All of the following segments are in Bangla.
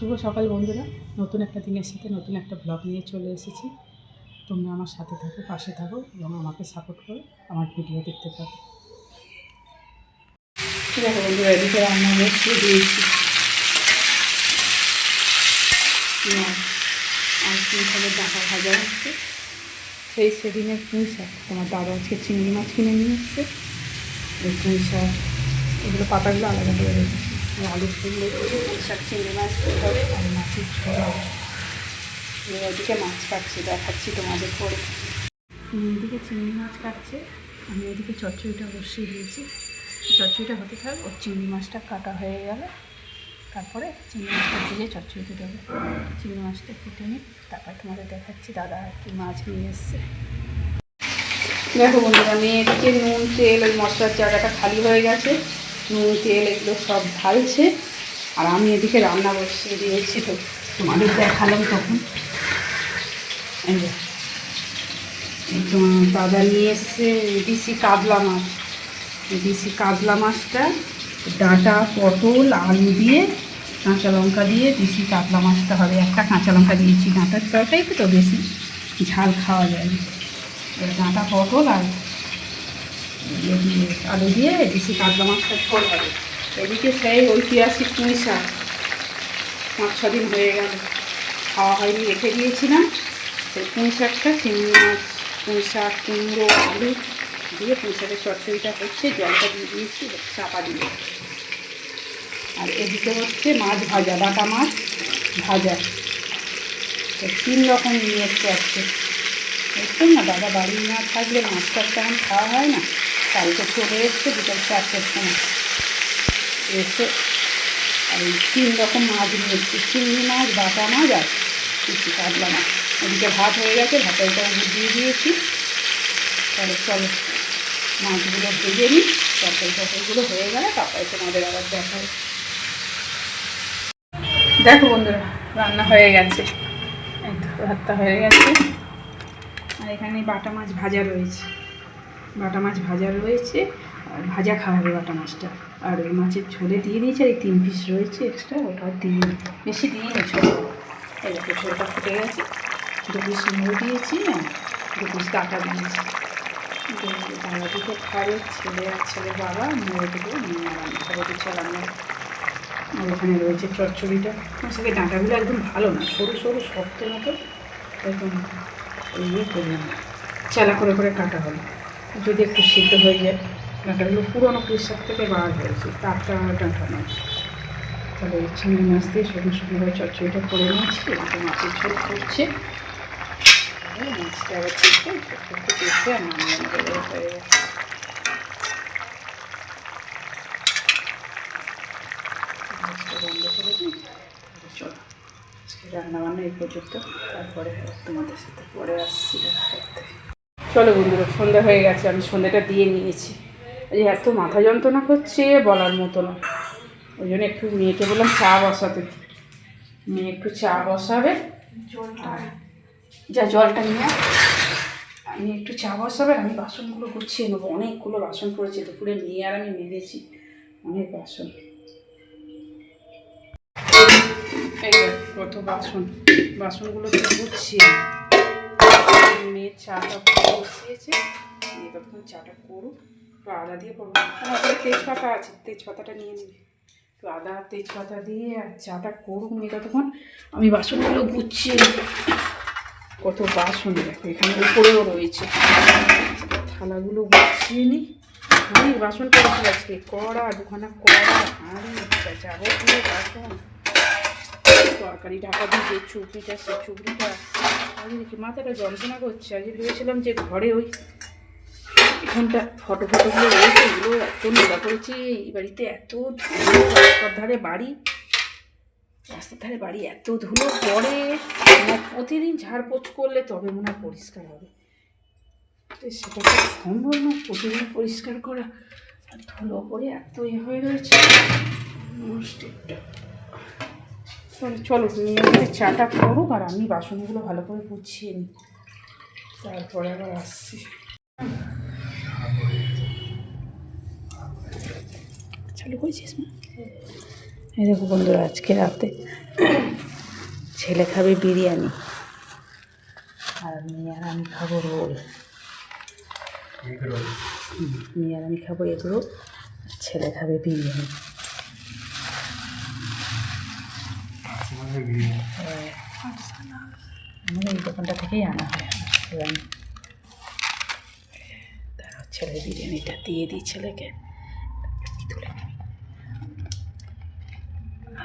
শুভ সকাল বন্ধুরা। নতুন একটা দিনের সাথে নতুন একটা ব্লগ নিয়ে চলে এসেছি। তোমরা আমার সাথে থাকো, পাশে থাকো এবং আমাকে সাপোর্ট করো, আমার ভিডিও দেখতে থাকো। ঠিক আছে বন্ধুরা রান্না ডাকা ভাজা সেই সেদিনের পুঁই শাক। তোমার দাদা আজকে চিংড়ি মাছ কিনে নিয়ে এসছে। পুঁই শাক, এগুলো পাতাগুলো আলাদা করে রেখেছি। এই আলু ফুল শাক চিংড়ি মাছ হবে আর মাছের হবে ওদিকে মাছ কাটছি দেখাচ্ছি তোমাদের পরে এদিকে চিংড়ি মাছ কাটছে, আমি এদিকে চচ্চড়িটা বসিয়ে দিয়েছি। চচ্চড়িটা হতে থাক, ওর চিংড়ি মাছটা কাটা হয়ে গেলে। তারপরে চিংড়ি মাছটা দিয়ে চচ্চড়িতে দেবো। চিংড়ি মাছটা কেটে নিই, তারপর তোমাদের দেখাচ্ছি দাদা আর কি মাছ নিয়ে এসছে। দেখো বন্ধুরা, আমি এদিকে নুন, তেল, ওই মশলার জায়গাটা খালি হয়ে গেছে। নুন, তেল এগুলো সব ঢালছে। আর আমি এদিকে রান্না বসিয়ে দিয়েছি তো তোমাদের দেখালাম তখন। দাদা নিয়ে এসছে দিশি কাতলা মাছ। দিশি কাতলা মাছটা, ডাঁটা, পটল, আলু দিয়ে, কাঁচা লঙ্কা দিয়ে দিশি কাতলা মাছটা হবে। একটা কাঁচা লঙ্কা দিয়েছি, ডাঁটার তরকারি তো বেশি ঝাল খাওয়া যায় ডাঁটা, পটল আর আলু দিয়ে দিশি কাতলা মাছটা ঝোল হবে এদিকে সেই ঐতিহাসিক পুঁই শাক পাঁচ ছ দিন হয়ে গেল খাওয়া হয়নি রেখে দিয়েছিলাম সেই পুঁই শাকটা চিংড়ি মাছ পুঁই শাক কুমড়ো আলু দিয়ে পুঁই শাকের চচ্চড়িটা হচ্ছে জলটা দিয়ে দিয়েছি চাপা দিয়ে আর এদিকে হচ্ছে মাছ ভাজা বাটা মাছ ভাজা তিন রকম নিয়ে এসছে আজকে দেখছেন না দাদা বাড়ি না থাকলে মাছ টাছ তেমন খাওয়া হয় না কালকে চলে এসছে বিকাল চারটের সময়। এসে আর এই তিন রকম মাছ নিয়ে এসছে চিংড়ি মাছ, বাটা মাছ আর কিছু কাতলা মাছ। ওদিকে ভাত হয়ে গেছে, ভাতের উপর দিয়ে দিয়েছি। তাহলে চলো, মাছগুলো ভেজে নিই। তরকারি তরকারিগুলো হয়ে গেলে তারপরে তোমাদের আবার দেখাই। দেখো বন্ধুরা, রান্না হয়ে গেছে। ভাতটা হয়ে গেছে। আর এখানে বাটা মাছ ভাজা রয়েছে। বাটা মাছ ভাজা রয়েছে, আর ভাজা খাওয়াবে বাটা মাছটা। আর ওই মাছের ঝোলে দিয়ে দিয়েছে, আর এই তিন পিস রয়েছে এক্সট্রা ওটা দিয়ে বেশি দিয়ে নি, ছোট। এই ঝোলটা ফুটে গেছে। দু পিস মুড়ো দিয়েছি না দু পিস ডাটা দিয়েছি। বাবা দুটো খাবে, ছেলে আর ছেলে বাবা মেয়ে দুটো নিয়ে করে দিচ্ছে রান্না আর ওখানে রয়েছে চচ্চড়িটা। আসলে ডাঁটাগুলো একদম ভালো না, সরু সরু, শক্ত মতো, একদম ইয়ে করলাম চালা করে করে কাটা হলো যদি একটু সিদ্ধ হয়ে যায় ডাঁটাগুলো পুরোনো প্রেশার থেকে বার হয়েছে টাটকা ডাঁটা মাছ তাহলে চিংড়ি মাছ দিয়ে শুকনো শুকনোভাবে চচ্চড়িটা করে নিয়েছি একটু মাছের ঝোল করছে। মাছটা আবার দেখে একটু দেখে আর হয়ে গেছে বন্ধ করে দিই চলো। আজকে রান্নাবান্না এই পর্যন্ত, তারপরে তোমাদের সাথে পরে আসছি দেখা করতে। চলো বন্ধুরা সন্ধ্যা হয়ে গেছে, আমি সন্ধ্যাটা দিয়ে নিয়েছি। এই এত মাথা যন্ত্রণা করছে বলার মতো না। ওই জন্য একটু মেয়েকে বললাম চা বসাতে। মেয়ে একটু চা বসাবে। যা জলটা নিয়ে আমি একটু চা বসাবে, আমি বাসনগুলো গুছিয়ে নেব। অনেকগুলো বাসন পড়েছে, দুপুরে নিয়ে আর আমি মেরেছি অনেক বাসন। কত বাসন। বাসনগুলো তো গুছিয়ে মেয়ের চাটা বসিয়েছে। তখন চাটা করুক, একটু আদা দিয়ে করব। আমার তেজপাতা আছে, তেজপাতাটা নিয়ে নিবি। একটু আদা, তেজপাতা দিয়ে আর চাটা করুক মেয়ে ততক্ষণ। আমি বাসনগুলো নিই। কত বাসন দেখো, এখানে উপরেও রয়েছে। থালাগুলো গুছিয়ে নিই। অনেক বাসন পড়েছিল আজকে কড়া, দুখানা কড়া হাঁড়ি যাবতীয় বাসন। তরকারি ঢাকা দিয়ে যে চুপড়িটা, সে চুপড়িটা। আজকে দেখি, মাথাটা যন্ত্রণা করছে। আজকে ভেবেছিলাম যে ঘরে ওই এখানটা ফটো ফটোগুলো রয়েছে, এগুলো এত নোংরা করেছে। এই বাড়িতে এত ধুলো, রাস্তার ধারে বাড়ি, রাস্তার ধারে বাড়ি এত ধুলো পড়ে মানে প্রতিদিন ঝাড়পোছ করলে তবে মনে হয় পরিষ্কার হবে। সেটা তো সম্ভব না প্রতিদিন পরিষ্কার করা। ধুলো পড়ে এত ইয়ে হয়ে রয়েছে মুষ্টিটা চলো গিয়ে চাটা করুক আর আমি বাসনগুলো ভালো করে গুছিয়ে নিই। তারপরে আবার আসছি। চালু করেছিস মা? এই দেখো বন্ধুরা আজকে রাতে ছেলে খাবে বিরিয়ানি। আর মেয়ে আর আমি খাব রোল। হুম, মেয়ে আর আমি খাব এগুলো আর ছেলে খাবে বিরিয়ানি। আমাদের এই দোকানটা থেকেই আনা হয় বিরিয়ানি তারা ছেলে বিরিয়ানিটা দিয়ে দিই ছেলেকে।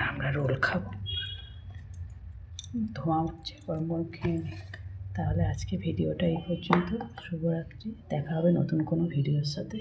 আমরা রোল খাব। ধোঁয়া উঠছে গরম গরম খেয়ে তাহলে আজকে ভিডিওটা এই পর্যন্ত। শুভরাত্রি। দেখা হবে নতুন কোনো ভিডিওর সাথে।